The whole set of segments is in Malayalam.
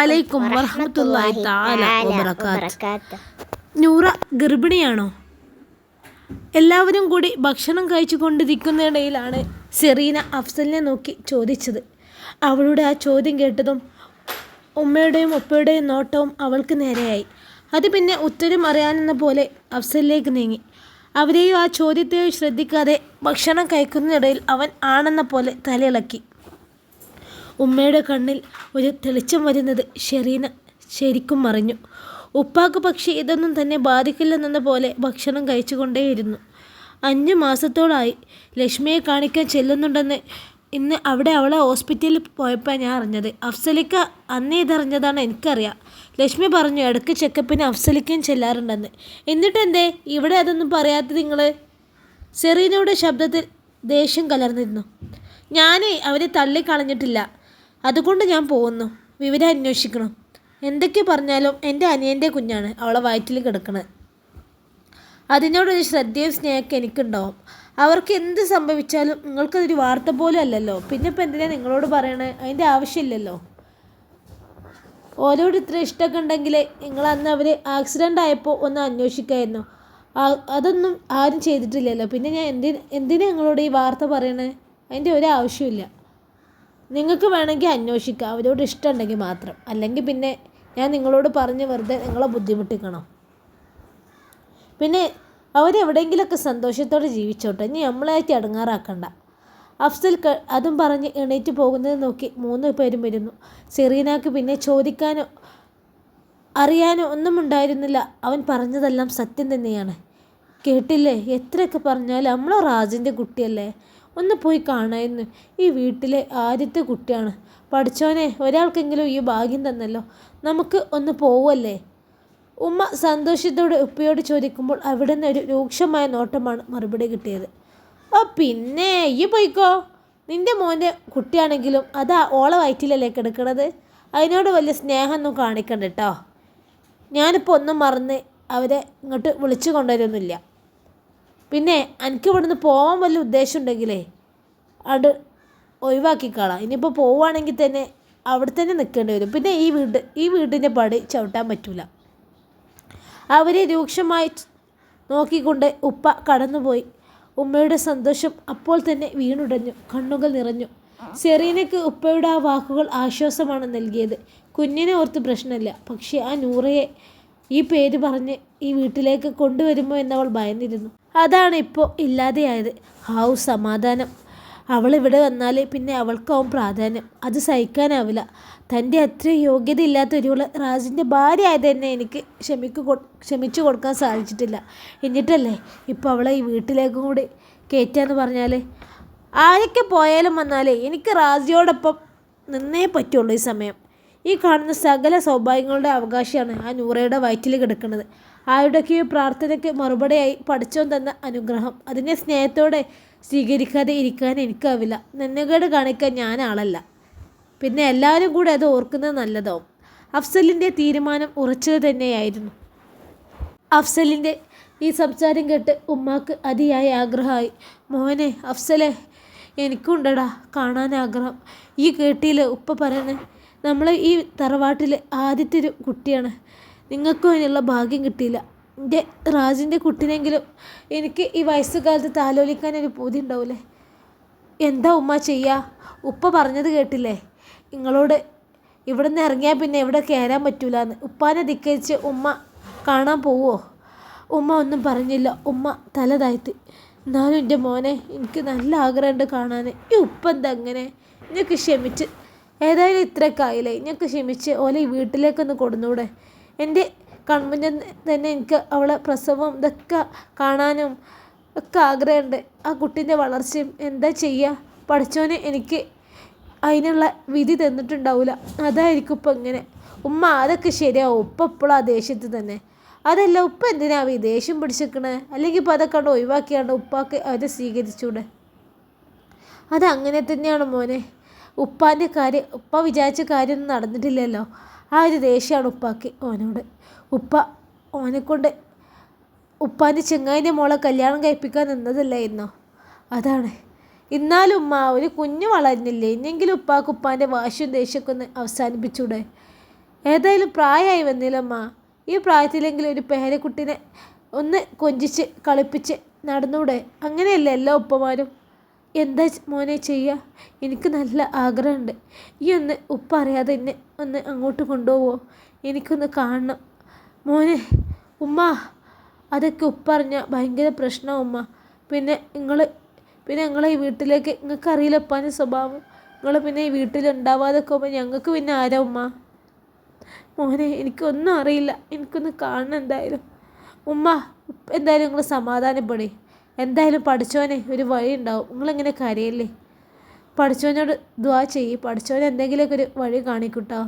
അലൈക്കും വറഹ്മത്തുള്ളാഹി തആല വബറകാത്ത്. നൂറ ഗർഭിണിയാണോ? എല്ലാവരും കൂടി ഭക്ഷണം കഴിച്ചു കൊണ്ടിരിക്കുന്നതിനിടയിലാണ് സെറീന അഫ്സലിനെ നോക്കി ചോദിച്ചത്. അവളുടെ ആ ചോദ്യം കേട്ടതും ഉമ്മയുടെയും ഉപ്പയുടെയും നോട്ടവും അവൾക്ക് നേരെയായി. അത് പിന്നെ ഉത്തരം അറിയാനെന്ന പോലെ അഫ്സലിലേക്ക് നീങ്ങി. അവരെയും ആ ചോദ്യത്തെയോ ശ്രദ്ധിക്കാതെ ഭക്ഷണം കഴിക്കുന്നതിനിടയിൽ അവൻ ആണെന്ന പോലെ തലയിളക്കി. ഉമ്മയുടെ കണ്ണിൽ ഒരു തെളിച്ചം വരുന്നത് ഷെറീന ശരിക്കും മറിഞ്ഞു. ഉപ്പാക്ക് പക്ഷേ ഇതൊന്നും തന്നെ ബാധിക്കില്ലെന്ന പോലെ ഭക്ഷണം കഴിച്ചുകൊണ്ടേയിരുന്നു. അഞ്ച് മാസത്തോളായി ലക്ഷ്മിയെ കാണിക്കാൻ ചെല്ലുന്നുണ്ടെന്ന് ഇന്ന് അവിടെ അവളെ ഹോസ്പിറ്റലിൽ പോയപ്പോൾ ഞാൻ അറിഞ്ഞത്. അഫ്സലിക്ക അന്നേ ഇതറിഞ്ഞതാണ് എനിക്കറിയാം. ലക്ഷ്മി പറഞ്ഞു ഇടയ്ക്ക് ചെക്കപ്പിന് അഫ്സലിക്കയും ചെല്ലാറുണ്ടെന്ന്. എന്നിട്ടെന്തേ? ഇവിടെ അതൊന്നും പറയാത്തത് നിങ്ങൾ സെറീനയുടെ ശബ്ദത്തിൽ ദേഷ്യം കലർന്നിരുന്നു. ഞാൻ അവരെ തള്ളിക്കളഞ്ഞിട്ടില്ല. അതുകൊണ്ട് ഞാൻ പോകുന്നു. വിവരം അന്വേഷിക്കണം. എന്തൊക്കെ പറഞ്ഞാലും എന്റെ അനിയന്റെ കുഞ്ഞാണ് അവളെ വയറ്റിൽ കിടക്കണത് അതിനോടൊരു ശ്രദ്ധയും സ്നേഹമൊക്കെ എനിക്കുണ്ടാവും. അവർക്ക് എന്ത് സംഭവിച്ചാലും നിങ്ങൾക്കതൊരു വാർത്ത പോലും അല്ലല്ലോ. പിന്നെ ഇപ്പം എന്തിനാണ് നിങ്ങളോട് പറയണേ? അതിന്റെ ആവശ്യമില്ലല്ലോ. ഓരോട് ഇത്ര ഇഷ്ടമൊക്കെ ഉണ്ടെങ്കിൽ നിങ്ങൾ അന്ന് അവർ ആക്സിഡന്റ് ആയപ്പോൾ ഒന്ന് അന്വേഷിക്കായിരുന്നു. അതൊന്നും ആരും ചെയ്തിട്ടില്ലല്ലോ. പിന്നെ ഞാൻ എന്തിന് എന്തിനാണ് നിങ്ങളോട് ഈ വാർത്ത പറയണേ? അതിന്റെ ഒരു ആവശ്യമില്ല നിങ്ങൾക്ക് വേണമെങ്കിൽ അന്വേഷിക്കാം. അവരോട് ഇഷ്ടമുണ്ടെങ്കിൽ മാത്രം. അല്ലെങ്കിൽ പിന്നെ ഞാൻ നിങ്ങളോട് പറഞ്ഞ് വെറുതെ നിങ്ങളെ ബുദ്ധിമുട്ടിക്കണം. പിന്നെ അവരെവിടെയെങ്കിലുമൊക്കെ സന്തോഷത്തോടെ ജീവിച്ചോട്ടെ. ഇനി നമ്മളായിട്ട് അടങ്ങാറാക്കണ്ട അഫ്സൽ അതും പറഞ്ഞ് എണീറ്റ് പോകുന്നത് നോക്കി മൂന്ന് പേരും വരുന്നു. സെറീനാക്ക് പിന്നെ ചോദിക്കാനോ അറിയാനോ ഒന്നും ഉണ്ടായിരുന്നില്ല. അവൻ പറഞ്ഞതെല്ലാം സത്യം തന്നെയാണ്. കേട്ടില്ലേ? എത്രയൊക്കെ പറഞ്ഞാലും നമ്മളോ റാജിന്റെ കുട്ടിയല്ലേ? ഒന്ന് പോയി കാണായിരുന്നു ഈ വീട്ടിലെ ആദ്യത്തെ കുട്ടിയാണ്. പഠിച്ചോനെ ഒരാൾക്കെങ്കിലും ഈ ഭാഗ്യം തന്നല്ലോ. നമുക്ക് ഒന്ന് പോവല്ലേ? ഉമ്മ സന്തോഷത്തോടെ ഉപ്പയോട് ചോദിക്കുമ്പോൾ അവിടെ നിന്ന് ഒരു രൂക്ഷമായ നോട്ടമാണ് മറുപടി കിട്ടിയത്. ആ പിന്നെ ഈ പോയിക്കോ. നിന്റെ മോന്റെ കുട്ടിയാണെങ്കിലും അതാ ഓളെ വയറ്റിലല്ലേ കിടക്കണത്? അതിനോട് വലിയ സ്നേഹമൊന്നും കാണിക്കണ്ട കേട്ടോ ഞാനിപ്പോൾ ഒന്നും മറന്ന് അവരെ ഇങ്ങോട്ട് വിളിച്ചു കൊണ്ടുവരുന്നില്ല പിന്നെ എനിക്ക് ഇവിടുന്ന് പോകാൻ വല്ല ഉദ്ദേശം ഉണ്ടെങ്കിലേ അത് ഒഴിവാക്കിക്കളാം. ഇനിയിപ്പോൾ പോവുകയാണെങ്കിൽ തന്നെ അവിടെ തന്നെ നിൽക്കേണ്ടി വരും. പിന്നെ ഈ വീട് ഈ വീടിന്റെ പടി ചവിട്ടാൻ പറ്റില്ല അവരെ രൂക്ഷമായി നോക്കിക്കൊണ്ട് ഉപ്പ കടന്നുപോയി. ഉമ്മയുടെ സന്തോഷം അപ്പോൾ തന്നെ വീണുടഞ്ഞു കണ്ണുകൾ നിറഞ്ഞു. സെറീനയ്ക്ക് ഉപ്പയുടെ ആ വാക്കുകൾ ആശ്വാസമാണ് നൽകിയത്. കുഞ്ഞിനെ ഓർത്ത് പ്രശ്നമില്ല. പക്ഷേ ആ നൂറയെ ഈ പേര് പറഞ്ഞ് ഈ വീട്ടിലേക്ക് കൊണ്ടുവരുമോ എന്നവൾ ഭയന്നിരുന്നു. അതാണ് ഇപ്പോൾ ഇല്ലാതെയായത്. ഹാവ് സമാധാനം. അവൾ ഇവിടെ വന്നാൽ പിന്നെ അവൾക്കാവും പ്രാധാന്യം. അത് സഹിക്കാനാവില്ല. തന്റെ അത്ര യോഗ്യതയില്ലാത്ത ഒരുവൾ റാജിന്റെ ഭാര്യ ആയത് തന്നെ എനിക്ക് ക്ഷമിക്ക് ക്ഷമിച്ചു കൊടുക്കാൻ സാധിച്ചിട്ടില്ല. എന്നിട്ടല്ലേ ഇപ്പോൾ അവളെ ഈ വീട്ടിലേക്കും കൂടി കയറ്റാന്ന് പറഞ്ഞാൽ ആരൊക്കെ പോയാലും വന്നാലേ എനിക്ക് റാജിയോടൊപ്പം നിന്നേ പറ്റുള്ളൂ ഈ സമയം. ഈ കാണുന്ന സകല സൗഭാഗ്യങ്ങളുടെ അവകാശമാണ് ആ നൂറയുടെ വയറ്റിൽ കിടക്കുന്നത്. ആരുടെയൊക്കെയോ പ്രാർത്ഥനയ്ക്ക് മറുപടിയായി പഠിച്ചോൻ തന്ന അനുഗ്രഹം. അതിനെ സ്നേഹത്തോടെ സ്വീകരിക്കാതെ ഇരിക്കാൻ എനിക്കാവില്ല. നന്ദികേട് കാണിക്കാൻ ഞാൻ ആളല്ല. പിന്നെ എല്ലാവരും കൂടെ അത് ഓർക്കുന്നത് നല്ലതാവും. അഫ്സലിന്റെ തീരുമാനം ഉറച്ചത് തന്നെയായിരുന്നു. അഫ്സലിന്റെ ഈ സംസാരം കേട്ട് ഉമ്മാക്ക് അതിയായ ആഗ്രഹമായി. മോനെ അഫ്സലെ എനിക്കുണ്ടടാ കാണാൻ ആഗ്രഹം. ഈ കേട്ടിയിൽ ഉപ്പ പറയണേ നമ്മൾ ഈ തറവാട്ടിലെ ആദ്യത്തെ ഒരു കുട്ടിയാണ്. നിങ്ങൾക്കും അതിനുള്ള ഭാഗ്യം കിട്ടിയില്ല. എന്റെ റാജിന്റെ കുട്ടിനെങ്കിലും എനിക്ക് ഈ വയസ്സുകാലത്ത് താലോലിക്കാൻ ഒരു പൂതി ഉണ്ടാവില്ലേ എന്താ ഉമ്മ ചെയ്യുക ഉപ്പ പറഞ്ഞത് കേട്ടില്ലേ? നിങ്ങളോട് ഇവിടെ നിന്ന് ഇറങ്ങിയാൽ പിന്നെ എവിടെ കയറാൻ പറ്റൂല എന്ന് ഉപ്പാനെ ധിക്കരിച്ച് ഉമ്മ കാണാൻ പോവോ? ഉമ്മ ഒന്നും പറഞ്ഞില്ല. ഉമ്മ തല എന്നാലും എന്റെ മോനെ എനിക്ക് നല്ല ആഗ്രഹമുണ്ട് കാണാൻ. ഈ ഉപ്പ എന്താ അങ്ങനെ ഞങ്ങൾക്ക് ക്ഷമിച്ച്. ഏതായാലും ഇത്രയൊക്കെ ആയില്ലേ? ഞങ്ങൾക്ക് ക്ഷമിച്ച് ഓലെ ഈ വീട്ടിലേക്കൊന്ന് കൊടുന്നൂടെ? എന്റെ കൺമുന്നിൽ തന്നെ എനിക്ക് അവളെ പ്രസവം ഇതൊക്കെ കാണാനും ഒക്കെ ആഗ്രഹമുണ്ട്. ആ കുട്ടീന്റെ വളർച്ചയും എന്താ ചെയ്യുക? പഠിച്ചോനെ എനിക്ക് അതിനുള്ള വിധി തന്നിട്ടുണ്ടാവില്ല. അതായിരിക്കും ഇപ്പം ഇങ്ങനെ. ഉമ്മ അതൊക്കെ ശരിയാവും. ഉപ്പ ഇപ്പോഴും ആ ദേഷ്യത്തിൽ തന്നെ. അതല്ല ഉപ്പ എന്തിനാ ഈ ദേഷ്യം പിടിച്ചിരിക്കണേ അല്ലെങ്കിൽ ഇപ്പം അതൊക്കെ കണ്ട് ഒഴിവാക്കിയാണ്ട് ഉപ്പാക്ക് അവരെ സ്വീകരിച്ചൂടെ? അതങ്ങനെ തന്നെയാണ് മോനെ. ഉപ്പാന്റെ കാര്യം ഉപ്പ വിചാരിച്ച കാര്യമൊന്നും നടന്നിട്ടില്ലല്ലോ. ആ ഒരു ദേഷ്യമാണ് ഉപ്പാക്ക്. ഓനോട്. ഉപ്പ ഓനെക്കൊണ്ട് ഉപ്പാന്റെ ചെങ്ങായിന്റെ മോളെ കല്യാണം കഴിപ്പിക്കാൻ നിന്നതല്ലായിരുന്നോ? അതാണ്. എന്നാലും ഉമ്മ ഒരു കുഞ്ഞു വളരുന്നില്ലേ? ഇനിയെങ്കിലും ഉപ്പാക്ക് ഉപ്പാന്റെ വാശിയും ദേഷ്യമൊക്കെ ഒന്ന് അവസാനിപ്പിച്ചൂടെ? ഏതായാലും പ്രായമായി വന്നില്ലമ്മ ഈ പ്രായത്തിലെങ്കിലും ഒരു പേരക്കുട്ടിനെ ഒന്ന് കൊഞ്ചിച്ച് കളിപ്പിച്ച് നടന്നൂടെ? അങ്ങനെയല്ലേ എല്ലാ ഉപ്പമാരും? എന്താ മോനെ ചെയ്യുക എനിക്ക് നല്ല ആഗ്രഹമുണ്ട് ഈ ഒന്ന് ഉപ്പ അറിയാതെ എന്നെ ഒന്ന് അങ്ങോട്ട് കൊണ്ടുപോവോ? എനിക്കൊന്ന് കാണണം. മോനെ ഉമ്മ അതൊക്കെ ഉപ്പറിഞ്ഞ ഭയങ്കര പ്രശ്നമാണ് ഉമ്മ. പിന്നെ നിങ്ങൾ പിന്നെ ഞങ്ങളെ ഈ വീട്ടിലേക്ക് നിങ്ങൾക്ക് അറിയില്ല ഉപ്പാന്റെ സ്വഭാവം. നിങ്ങൾ പിന്നെ ഈ വീട്ടിൽ ഉണ്ടാവാതെ പോകുമ്പോൾ ഞങ്ങൾക്ക് പിന്നെ ആരാ ഉമ്മ? മോനെ എനിക്കൊന്നും അറിയില്ല. എനിക്കൊന്ന് കാണണം എന്തായാലും. ഉമ്മ എന്തായാലും നിങ്ങൾ സമാധാനപ്പെടേ. എന്തായാലും പഠിച്ചോനെ ഒരു വഴി ഉണ്ടാവും. നിങ്ങളിങ്ങനെ കരയല്ലേ? പഠിച്ചവനോട് ദ്വാ ചെയ്യ്. പഠിച്ചവൻ എന്തെങ്കിലുമൊക്കെ ഒരു വഴി കാണിക്കൂട്ടോ.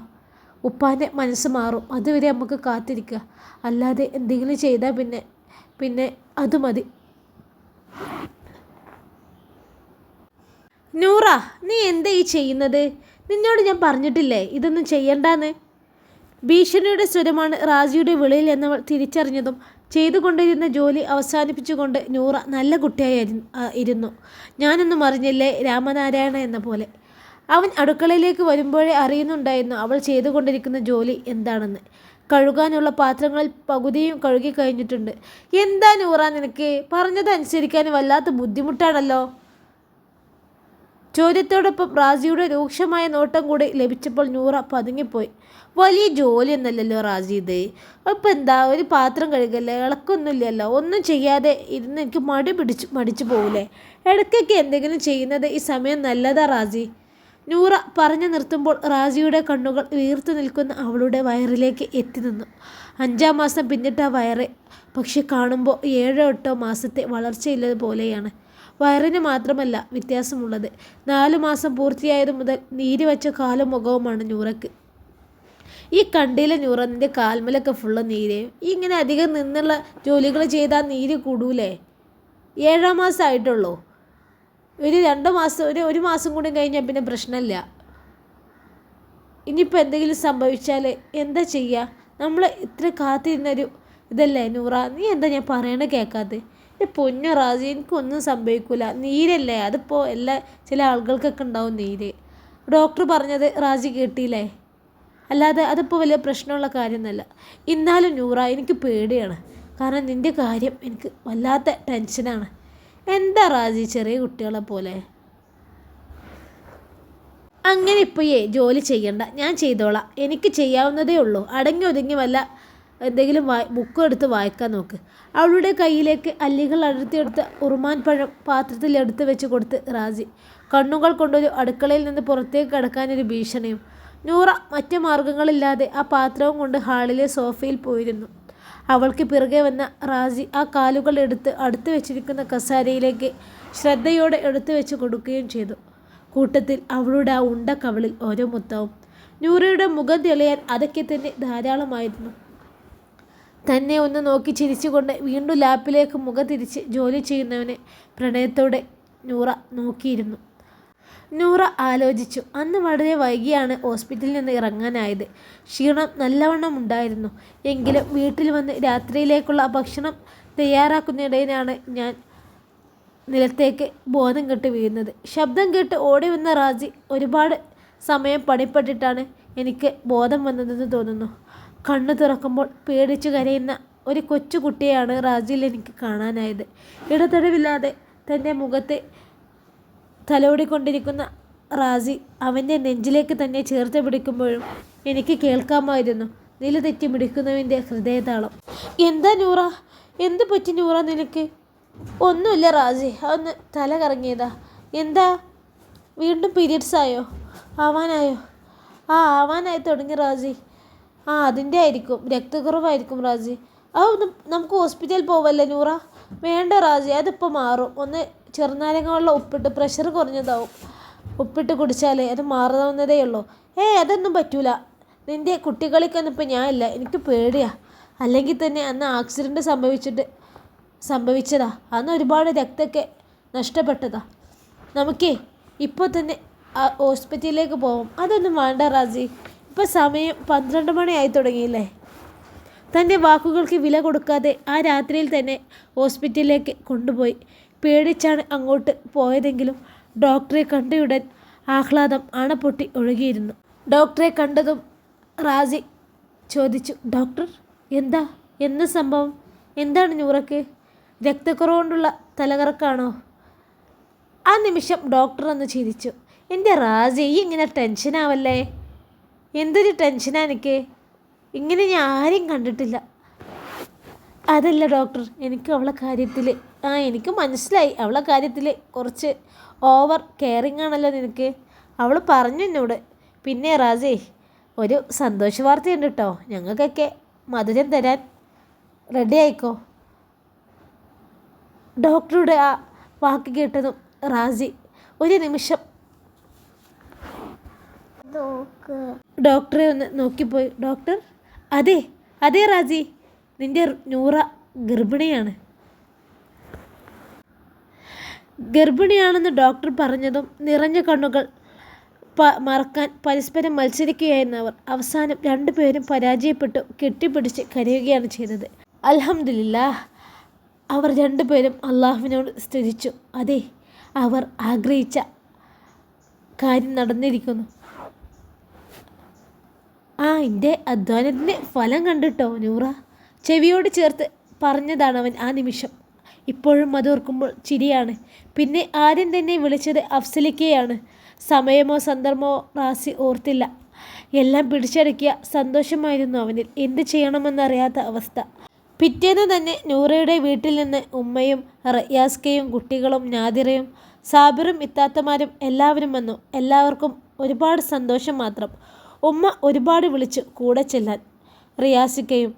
ഉപ്പാന്റെ മനസ്സ് മാറും. അതുവരെ നമുക്ക് കാത്തിരിക്കുക. അല്ലാതെ എന്തെങ്കിലും ചെയ്താൽ പിന്നെ പിന്നെ അത് മതി. നൂറ നീ എന്താ ഈ ചെയ്യുന്നത്? നിന്നോട് ഞാൻ പറഞ്ഞിട്ടില്ലേ ഇതൊന്നും ചെയ്യണ്ടാന്ന്? ഭീഷണിയുടെ സ്വരമാണ് റാജിയുടെ വിളിയിൽ എന്നവൾ തിരിച്ചറിഞ്ഞതും ചെയ്തുകൊണ്ടിരുന്ന ജോലി അവസാനിപ്പിച്ചുകൊണ്ട് നൂറ നല്ല കുട്ടിയായി ഇരുന്നു. ഞാനൊന്നും അറിഞ്ഞില്ലേ രാമനാരായണ എന്ന പോലെ. അവൻ അടുക്കളയിലേക്ക് വരുമ്പോഴേ അറിയുന്നുണ്ടായിരുന്നു അവൾ ചെയ്തുകൊണ്ടിരിക്കുന്ന ജോലി എന്താണെന്ന്. കഴുകാനുള്ള പാത്രങ്ങളിൽ പകുതിയും കഴുകി കഴിഞ്ഞിട്ടുണ്ട്. എന്താ നൂറ നിനക്ക്? പറഞ്ഞതനുസരിക്കാൻ വല്ലാത്ത ബുദ്ധിമുട്ടാണല്ലോ. ചോദ്യത്തോടൊപ്പം റാസിയുടെ രൂക്ഷമായ നോട്ടം കൂടി ലഭിച്ചപ്പോൾ നൂറ പതുങ്ങിപ്പോയി. വലിയ ജോലിയൊന്നല്ലല്ലോ റാജി ഇത് അപ്പം എന്താ? ഒരു പാത്രം കഴുകല്ലേ? ഇളക്കൊന്നുമില്ലല്ലോ. ഒന്നും ചെയ്യാതെ ഇരുന്ന് എനിക്ക് മടി പിടിച്ച് മടിച്ചു പോകില്ലേ ഇടയ്ക്കൊക്കെ എന്തെങ്കിലും ചെയ്യുന്നത് ഈ സമയം നല്ലതാ റാസി നൂറ പറഞ്ഞു നിർത്തുമ്പോൾ റാജിയുടെ കണ്ണുകൾ വീർത്തു നിൽക്കുന്ന അവളുടെ വയറിലേക്ക് എത്തി നിന്നു. അഞ്ചാം മാസം പിന്നിട്ട വയറ് പക്ഷെ കാണുമ്പോൾ ഏഴോ എട്ടോ മാസത്തെ വളർച്ചയില്ലത് പോലെയാണ്. വയറിന് മാത്രമല്ല വ്യത്യാസമുള്ളത്. നാലു മാസം പൂർത്തിയായത് മുതൽ നീര് വച്ച കാലും മുഖവുമാണ് നൂറയ്ക്ക് ഈ കണ്ടിയിലെ നൂറ കാൽമലൊക്കെ ഫുള്ള് നീര്. ഇങ്ങനെ അധികം നിന്നുള്ള ജോലികൾ ചെയ്താൽ നീര് കൂടൂലേ? ഏഴാം മാസം ആയിട്ടുള്ളൂ. ഒരു രണ്ട് മാസം ഒരു ഒരു മാസം കൂടി കഴിഞ്ഞാൽ പിന്നെ പ്രശ്നമില്ല ഇനിയിപ്പോൾ എന്തെങ്കിലും സംഭവിച്ചാൽ എന്താ ചെയ്യുക നമ്മൾ ഇത്ര കാത്തിരുന്നൊരു ഇതല്ലേ നൂറ? നീ എന്താ ഞാൻ പറയണ കേൾക്കാത്തത് എന്റെ പൊന്നു റാസി എനിക്കൊന്നും സംഭവിക്കില്ല നീരല്ലേ? അതിപ്പോൾ എല്ലാ ചില ആളുകൾക്കൊക്കെ ഉണ്ടാവും നീര്. ഡോക്ടർ പറഞ്ഞത് റാജി കേട്ടില്ലേ? അല്ലാതെ അതിപ്പോൾ വലിയ പ്രശ്നമുള്ള കാര്യമൊന്നുമല്ല. എന്നാലും നൂറ എനിക്ക് പേടിയാണ്. കാരണം നിന്റെ കാര്യം എനിക്ക് വല്ലാത്ത ടെൻഷനാണ്. എന്താ റാജി ചെറിയ കുട്ടികളെ പോലെ? അങ്ങനെ ഇപ്പോഴേ ജോലി ചെയ്യണ്ട. ഞാൻ ചെയ്തോളാം. എനിക്ക് ചെയ്യാവുന്നതേ ഉള്ളൂ. അടങ്ങി ഒതുങ്ങി വല്ല എന്തെങ്കിലും വായി ബുക്ക് എടുത്ത് വായിക്കാൻ നോക്ക്. അവളുടെ കയ്യിലേക്ക് അല്ലികൾ അടുത്തെടുത്ത് ഉറുമാൻ പഴം പാത്രത്തിൽ എടുത്ത് വെച്ച് കൊടുത്ത് റാസി. കണ്ണുകൾ കൊണ്ടൊരു അടുക്കളയിൽ നിന്ന് പുറത്തേക്ക് കടക്കാനൊരു ഭീഷണിയും. നൂറ മറ്റു മാർഗങ്ങളില്ലാതെ ആ പാത്രവും കൊണ്ട് ഹാളിലെ സോഫയിൽ പോയിരുന്നു. അവൾക്ക് പിറകെ വന്ന റാസി ആ കാലുകൾ എടുത്ത് അടുത്ത് വെച്ചിരിക്കുന്ന കസാരയിലേക്ക് ശ്രദ്ധയോടെ എടുത്തു വെച്ച് കൊടുക്കുകയും ചെയ്തു. കൂട്ടത്തിൽ അവളുടെ ആ ഉണ്ട കവളിൽ ഓരോ മുത്തവും. നൂറയുടെ മുഖം തെളിയാൻ അതൊക്കെ തന്നെ ധാരാളമായിരുന്നു. തന്നെ ഒന്ന് നോക്കി ചിരിച്ചുകൊണ്ട് വീണ്ടും ലാപ്പിലേക്ക് മുഖം തിരിച്ച് ജോലി ചെയ്യുന്നവനെ പ്രണയത്തോടെ നൂറ നോക്കിയിരുന്നു. നൂറ ആലോചിച്ചു. അന്ന് വളരെ വൈകിയാണ് ഹോസ്പിറ്റലിൽ നിന്ന് ഇറങ്ങാനായത്. ക്ഷീണം നല്ലവണ്ണം ഉണ്ടായിരുന്നു. എങ്കിലും വീട്ടിൽ വന്ന് രാത്രിയിലേക്കുള്ള ഭക്ഷണം തയ്യാറാക്കുന്നിടയിലാണ് ഞാൻ നിലത്തേക്ക് ബോധം കെട്ട് വീഴുന്നത്. ശബ്ദം കേട്ട് ഓടി വന്ന റാജി ഒരുപാട് സമയം പണിപ്പെട്ടിട്ടാണ് എനിക്ക് ബോധം വന്നതെന്ന് തോന്നുന്നു. കണ്ണു തുറക്കുമ്പോൾ പേടിച്ചു കരയുന്ന ഒരു കൊച്ചുകുട്ടിയാണ് റാജിയിൽ എനിക്ക് കാണാനായത്. ഇടതടവില്ലാതെ തന്റെ മുഖത്തെ തലോടിക്കൊണ്ടിരിക്കുന്ന റാസി അവന്റെ നെഞ്ചിലേക്ക് തന്നെ ചേർത്ത് പിടിക്കുമ്പോഴും എനിക്ക് കേൾക്കാമായിരുന്നു. നില തെറ്റി മിടിക്കുന്നവന്റെ ഹൃദയതാളം. എന്താ നൂറ? എന്ത് പറ്റി നൂറ നിനക്ക്? ഒന്നുമില്ല റാജി അതൊന്ന് തല കറങ്ങിയതാ. എന്താ? വീണ്ടും പീരീഡ്സ് ആയോ ആവാനായോ? ആ ആവാനായി തുടങ്ങി റാജി ആ അതിന്റെ ആയിരിക്കും. രക്തക്കുറവായിരിക്കും റാജി. അത് നമുക്ക് ഹോസ്പിറ്റലിൽ പോവല്ലേ നൂറ? വേണ്ട റാജി അതിപ്പോൾ മാറും. ഒന്ന് ചെറുനാരങ്ങ ഉപ്പിട്ട് പ്രഷർ കുറഞ്ഞതാവും. ഉപ്പിട്ട് കുടിച്ചാലേ അത് മാറാവുന്നതേ ഉള്ളൂ. ഏയ് അതൊന്നും പറ്റൂല. നിന്റെ കുട്ടികളിക്കൊന്നും ഇപ്പം ഞാനില്ല എനിക്ക് പേടിയാ. അല്ലെങ്കിൽ തന്നെ അന്ന് ആക്സിഡന്റ് സംഭവിച്ചിട്ട് സംഭവിച്ചതാ. അന്ന് ഒരുപാട് രക്തമൊക്കെ നഷ്ടപ്പെട്ടതാ. നമുക്കേ ഇപ്പോൾ തന്നെ ഹോസ്പിറ്റലിലേക്ക് പോവും. അതൊന്നും വേണ്ട റാജി. ഇപ്പം സമയം പന്ത്രണ്ട് മണിയായി തുടങ്ങിയില്ലേ? തന്റെ വാക്കുകൾക്ക് വില കൊടുക്കാതെ ആ രാത്രിയിൽ തന്നെ ഹോസ്പിറ്റലിലേക്ക് കൊണ്ടുപോയി. പേടിച്ചാണ് അങ്ങോട്ട് പോയതെങ്കിലും ഡോക്ടറെ കണ്ടയുടൻ ആഹ്ലാദം അണപ്പൊട്ടി ഒഴുകിയിരുന്നു. ഡോക്ടറെ കണ്ടതും റാസി ചോദിച്ചു ഡോക്ടർ എന്താ? എന്ത് സംഭവം? എന്താണ് നൂറയ്ക്ക് രക്തക്കുറവുകൊണ്ടുള്ള തലകറക്കാണോ? ആ നിമിഷം ഡോക്ടർ ഒന്ന് ചിരിച്ചു. എന്റെ ഈ ഇങ്ങനെ ടെൻഷനാവല്ലേ? എന്തൊരു ടെൻഷനാണ് എനിക്ക്. ഇങ്ങനെ ഞാൻ ആരെയും കണ്ടിട്ടില്ല. അതല്ല ഡോക്ടർ എനിക്ക് അവളെ കാര്യത്തിൽ ആ എനിക്ക് മനസ്സിലായി അവളെ കാര്യത്തിൽ കുറച്ച് ഓവർ കെയറിങ് ആണല്ലോ നിനക്ക്. അവൾ പറഞ്ഞു എന്നോട് പിന്നെ റാജേ ഒരു സന്തോഷ വാർത്തയുണ്ട് കേട്ടോ ഞങ്ങൾക്കൊക്കെ മധുരം തരാൻ റെഡി ആയിക്കോ? ഡോക്ടറുടെ ആ വാക്ക് കേട്ടതും റാജി ഒരു നിമിഷം. ഡോക്ടറെ ഒന്ന് നോക്കിപ്പോയി. ഡോക്ടർ അതെ അതെ റാജി. നിന്റെ നൂറ ഗർഭിണിയാണ്. ഗർഭിണിയാണെന്ന് ഡോക്ടർ പറഞ്ഞതും നിറഞ്ഞ കണ്ണുകൾ മറക്കാൻ പരസ്പരം മത്സരിക്കുകയായിരുന്നു അവർ. അവസാനം രണ്ടുപേരും പരാജയപ്പെട്ടു കെട്ടിപ്പിടിച്ച് കരയുകയാണ് ചെയ്തത്. അലഹമില്ല അവർ രണ്ടുപേരും അള്ളാഹുവിനോട് സ്തുതിച്ചു. അതെ അവർ ആഗ്രഹിച്ച കാര്യം നടന്നിരിക്കുന്നു. ആ എന്റെ അധ്വാനത്തിന്റെ ഫലം കണ്ടിട്ടോ നൂറ? ചെവിയോട് ചേർത്ത് പറഞ്ഞതാണ് അവൻ ആ നിമിഷം. ഇപ്പോഴും അത് ഓർക്കുമ്പോൾ ചിരിയാണ്. പിന്നെ ആദ്യം തന്നെ വിളിച്ചത് അഫ്സലിക്കയാണ്. സമയമോ സന്ദർഭമോ റാസി ഓർത്തില്ല. എല്ലാം പിടിച്ചടക്കിയ സന്തോഷമായിരുന്നു അവനിൽ. എന്ത് ചെയ്യണമെന്നറിയാത്ത അവസ്ഥ. പിറ്റേന്ന് തന്നെ നൂറയുടെ വീട്ടിൽ നിന്ന് ഉമ്മയും റയാസ്കയും കുട്ടികളും നാദിറയും സാബിറും ഇത്താത്തമാരും എല്ലാവരും വന്നു. എല്ലാവർക്കും ഒരുപാട് സന്തോഷം മാത്രം. ഉമ്മ ഒരുപാട് വിളിച്ചു കൂടെ ചെല്ലാൻ. റിയാസിക്കയും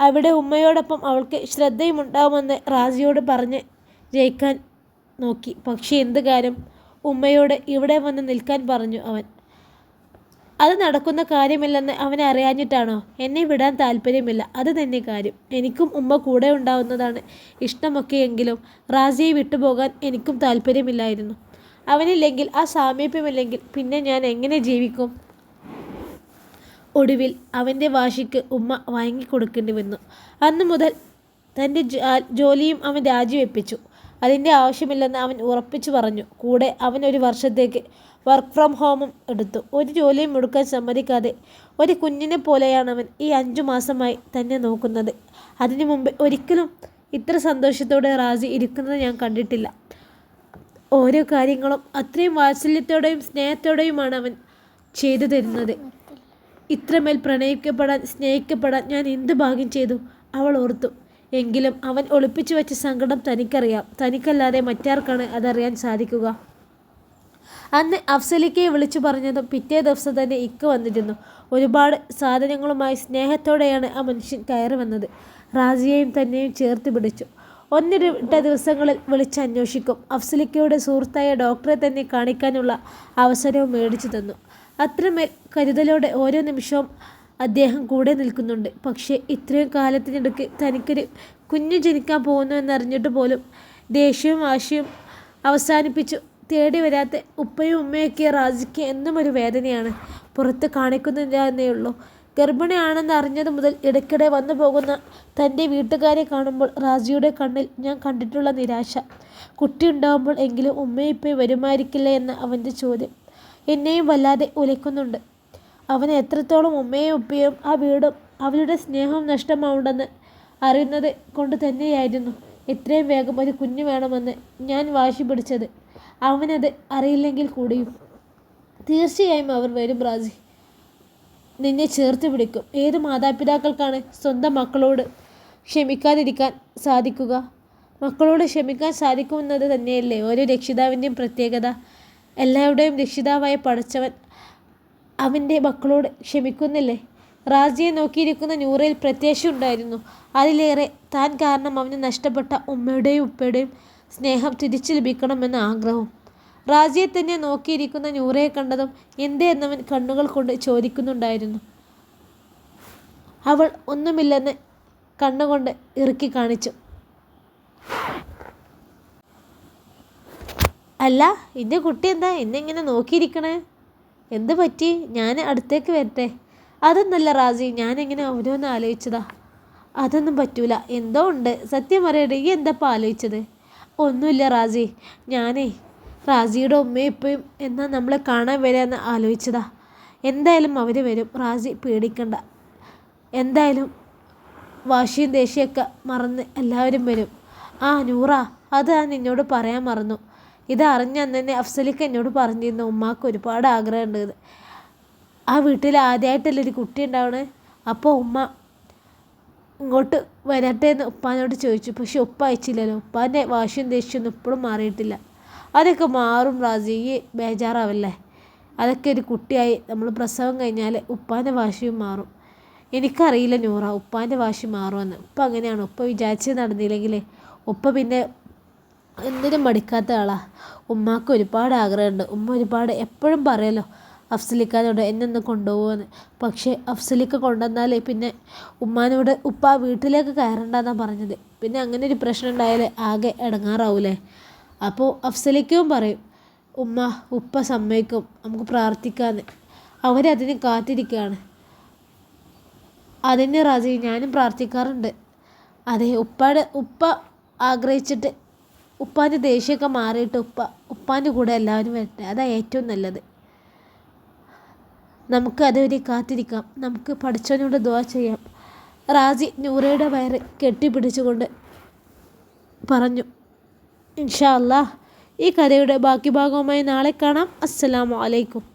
അവിടെ ഉമ്മയോടൊപ്പം അവൾക്ക് ശ്രദ്ധയും ഉണ്ടാവുമെന്ന് റാസിയോട് പറഞ്ഞ് ജയിക്കാൻ നോക്കി. പക്ഷേ എന്ത് കാര്യം? ഉമ്മയോട് ഇവിടെ വന്ന് നിൽക്കാൻ പറഞ്ഞു അവൻ. അത് നടക്കുന്ന കാര്യമില്ലെന്ന് അവനെ അറിയാഞ്ഞിട്ടാണോ? എന്നെ വിടാൻ താല്പര്യമില്ല. അത് തന്നെ കാര്യം. എനിക്കും ഉമ്മ കൂടെ ഉണ്ടാവുന്നതാണ് ഇഷ്ടമൊക്കെയെങ്കിലും റാസിയെ വിട്ടുപോകാൻ എനിക്കും താല്പര്യമില്ലായിരുന്നു. അവനില്ലെങ്കിൽ ആ സാമീപ്യമില്ലെങ്കിൽ പിന്നെ ഞാൻ എങ്ങനെ ജീവിക്കും? ഒടുവിൽ അവന്റെ വാശിക്ക് ഉമ്മ വാങ്ങിക്കൊടുക്കേണ്ടി വന്നു അന്നു മുതൽ തന്റെ ജോലിയും അവൻ രാജിവെപ്പിച്ചു. അതിന്റെ ആവശ്യമില്ലെന്ന് അവൻ ഉറപ്പിച്ചു പറഞ്ഞു. കൂടെ അവൻ ഒരു വർഷത്തേക്ക് വർക്ക് ഫ്രം ഹോമും എടുത്തു. ഒരു ജോലിയും എടുക്കാൻ സമ്മതിക്കാതെ ഒരു കുഞ്ഞിനെ പോലെയാണ് അവൻ ഈ അഞ്ചു മാസമായി തന്നെ നോക്കുന്നത്. അതിനു മുമ്പ് ഒരിക്കലും ഇത്ര സന്തോഷത്തോടെ റാസി ഇരിക്കുന്നത് ഞാൻ കണ്ടിട്ടില്ല. ഓരോ കാര്യങ്ങളും അത്രയും വാത്സല്യത്തോടെയും സ്നേഹത്തോടെയുമാണ് അവൻ ചെയ്തു തരുന്നത്. ഇത്രമേൽ പ്രണയിക്കപ്പെടാൻ സ്നേഹിക്കപ്പെടാൻ ഞാൻ എന്ത് ഭാഗ്യം ചെയ്തു? അവൾ ഓർത്തു. എങ്കിലും അവൻ ഒളിപ്പിച്ചു വെച്ച സങ്കടം തനിക്കറിയാം. തനിക്കല്ലാതെ മറ്റാർക്കാണ് അതറിയാൻ സാധിക്കുക? അന്ന് അഫ്സലിക്കയെ വിളിച്ചു പറഞ്ഞതും പിറ്റേ ദിവസം തന്നെ ഇക്ക വന്നിരുന്നു. ഒരുപാട് സാധനങ്ങളുമായി സ്നേഹത്തോടെയാണ് ആ മനുഷ്യൻ കയറി വന്നത്. റാസിയെയും തന്നെയും ചേർത്ത് പിടിച്ചു. ഒന്നിരട്ട ദിവസങ്ങളിൽ വിളിച്ചന്വേഷിക്കും അഫ്സലിക്കയുടെ സുഹൃത്തായ ഡോക്ടറെ തന്നെ കാണിക്കാനുള്ള അവസരവും മേടിച്ചു തന്നു. അത്രമേൽ കരുതലോടെ ഓരോ നിമിഷവും അദ്ദേഹം കൂടെ നിൽക്കുന്നുണ്ട്. പക്ഷേ ഇത്രയും കാലത്തിനിടയ്ക്ക് തനിക്കൊരു കുഞ്ഞു ജനിക്കാൻ പോകുന്നു എന്നറിഞ്ഞിട്ട് പോലും ദേഷ്യവും ആശയും അവസാനിപ്പിച്ചു. തേടി വരാത്ത ഉപ്പയും ഉമ്മയൊക്കെ റാജിക്ക് എന്നും ഒരു വേദനയാണ് പുറത്ത് കാണിക്കുന്നില്ല ഉള്ളൂ ഗർഭിണിയാണെന്ന് അറിഞ്ഞത് മുതൽ ഇടയ്ക്കിടെ വന്നു പോകുന്ന തന്റെ വീട്ടുകാരെ കാണുമ്പോൾ റാജിയുടെ കണ്ണിൽ ഞാൻ കണ്ടിട്ടുള്ള നിരാശ. കുട്ടി ഉണ്ടാകുമ്പോൾ എങ്കിലും ഉമ്മയും വരുമായിരിക്കില്ല എന്ന അവന്റെ ചോദ്യം. എന്നെയും വല്ലാതെ ഉലയ്ക്കുന്നുണ്ട് അവന് എത്രത്തോളം ഉമ്മയും ഉപ്പയും ആ വീടും അവരുടെ സ്നേഹവും നഷ്ടമാവുണ്ടെന്ന് അറിയുന്നത് കൊണ്ട് തന്നെയായിരുന്നു. എത്രയും വേഗം ഒരു കുഞ്ഞു വേണമെന്ന് ഞാൻ വാശി പിടിച്ചത്. അവനത് അറിയില്ലെങ്കിൽ കൂടിയും. തീർച്ചയായും അവർ വരും ബ്രാജി നിന്നെ ചേർത്ത് പിടിക്കും. ഏത് മാതാപിതാക്കൾക്കാണ് സ്വന്തം മക്കളോട് ക്ഷമിക്കാതിരിക്കാൻ സാധിക്കുക? മക്കളോട് ക്ഷമിക്കാൻ സാധിക്കുമെന്നത് തന്നെയല്ലേ ഓരോ രക്ഷിതാവിന്റെയും പ്രത്യേകത. എല്ലാവരുടെയും രക്ഷിതാവായ പടച്ചവൻ അവന്റെ മക്കളോട് ക്ഷമിക്കുന്നില്ലേ? റാജിയെ നോക്കിയിരിക്കുന്ന നൂറയിൽ പ്രത്യാശ ഉണ്ടായിരുന്നു. അതിലേറെ താൻ കാരണം അവന് നഷ്ടപ്പെട്ട ഉമ്മയുടെയും ഉപ്പയുടെയും സ്നേഹം തിരിച്ചു ലഭിക്കണമെന്ന ആഗ്രഹം. റാജിയെ തന്നെ നോക്കിയിരിക്കുന്ന നൂറയെ കണ്ടതും എന്തേ എന്നവൻ കണ്ണുകൾ കൊണ്ട് ചോദിക്കുന്നുണ്ടായിരുന്നു. അവൾ ഒന്നുമില്ലെന്ന് കണ്ണുകൊണ്ട് ഇറുക്കി കാണിച്ചു. അല്ല എന്റെ കുട്ടി എന്താ എന്നെ ഇങ്ങനെ നോക്കിയിരിക്കണേ? എന്ത് പറ്റി? ഞാൻ അടുത്തേക്ക് വരട്ടെ. അതൊന്നല്ല റാസി ഞാനെങ്ങനെ ഓരോന്ന് ആലോചിച്ചതാ? അതൊന്നും പറ്റൂല. എന്തോ ഉണ്ട്. സത്യം പറയട്ടെ ഈ എന്താ ആലോചിച്ചത്? ഒന്നുമില്ല റാസി. ഞാനേ റാസിയുടെ ഉമ്മയും ഇപ്പയും എന്നാ നമ്മളെ കാണാൻ വരാമെന്ന് ആലോചിച്ചതാ. എന്തായാലും അവർ വരും. റാസി പേടിക്കണ്ട. എന്തായാലും വാശിയും ദേഷ്യമൊക്കെ മറന്ന് എല്ലാവരും വരും. ആ നൂറ അത് ഞാൻ നിന്നോട് പറയാൻ മറന്നു. ഇത് അറിഞ്ഞന്ന് തന്നെ അഫ്സലിക്ക് എന്നോട് പറഞ്ഞിരുന്നു ഉമ്മാക്ക് ഒരുപാട് ആഗ്രഹമുണ്ട്. ആ വീട്ടിൽ ആദ്യമായിട്ടല്ലേ ഒരു കുട്ടി ഉണ്ടാവണേ? അപ്പോൾ ഉമ്മ ഇങ്ങോട്ട് വരട്ടെ എന്ന് ഉപ്പാനോട് ചോദിച്ചു. പക്ഷെ ഉപ്പ അയച്ചില്ലല്ലോ. ഉപ്പാന്റെ വാശിയും ദേഷ്യമൊന്നും ഇപ്പോഴും മാറിയിട്ടില്ല. അതൊക്കെ മാറും റാസി. ബേജാറാവല്ലേ? അതൊക്കെ ഒരു കുട്ടിയായി നമ്മൾ പ്രസവം കഴിഞ്ഞാൽ ഉപ്പാന്റെ വാശിയും മാറും. എനിക്കറിയില്ല നൂറ ഉപ്പാന്റെ വാശി മാറുമെന്ന്. ഉപ്പ അങ്ങനെയാണ്. ഉപ്പ വിചാരിച്ചത് നടന്നില്ലെങ്കിൽ ഉപ്പ പിന്നെ എന്തിനും മടിക്കാത്ത ആളാണ് ഉമ്മാക്ക് ഒരുപാട് ആഗ്രഹമുണ്ട്. ഉമ്മ ഒരുപാട് എപ്പോഴും പറയല്ലോ അഫ്സലിക്കാനോട് എന്നെ ഒന്ന് കൊണ്ടുപോകുമെന്ന് പക്ഷേ അഫ്സലിക്ക കൊണ്ടുവന്നാൽ പിന്നെ ഉമ്മാനോട് ഉപ്പ വീട്ടിലേക്ക് കയറണ്ടെന്നാണ് പറഞ്ഞത്. പിന്നെ അങ്ങനെ ഒരു പ്രശ്നം ഉണ്ടായാൽ ആകെ ഇടങ്ങാറാവൂലേ? അപ്പോൾ അഫ്സലിക്കവും പറയും ഉമ്മ ഉപ്പ സമ്മതിക്കും. നമുക്ക് പ്രാർത്ഥിക്കാമെന്ന് അവരതിന് കാത്തിരിക്കുകയാണ് അതിന് റാജി ഞാനും പ്രാർത്ഥിക്കാറുണ്ട്. അതെ ഉപ്പയുടെ ഉപ്പ ആഗ്രഹിച്ചിട്ട് ഉപ്പാന്റെ ദേഷ്യമൊക്കെ മാറിയിട്ട് ഉപ്പ ഉപ്പാന്റെ കൂടെ എല്ലാവരും വരട്ടെ. അതാണ് ഏറ്റവും നല്ലത്. നമുക്ക് അതുവരെ കാത്തിരിക്കാം. നമുക്ക് പഠിച്ചവനോട് ദുവാ ചെയ്യാം. റാജി നൂറയുടെ വയറ് കെട്ടിപ്പിടിച്ചുകൊണ്ട് പറഞ്ഞു. ഇൻഷാ അല്ലാ ഈ കഥയുടെ ബാക്കി ഭാഗവുമായി നാളെ കാണാം. അസ്സലാമു അലൈക്കും.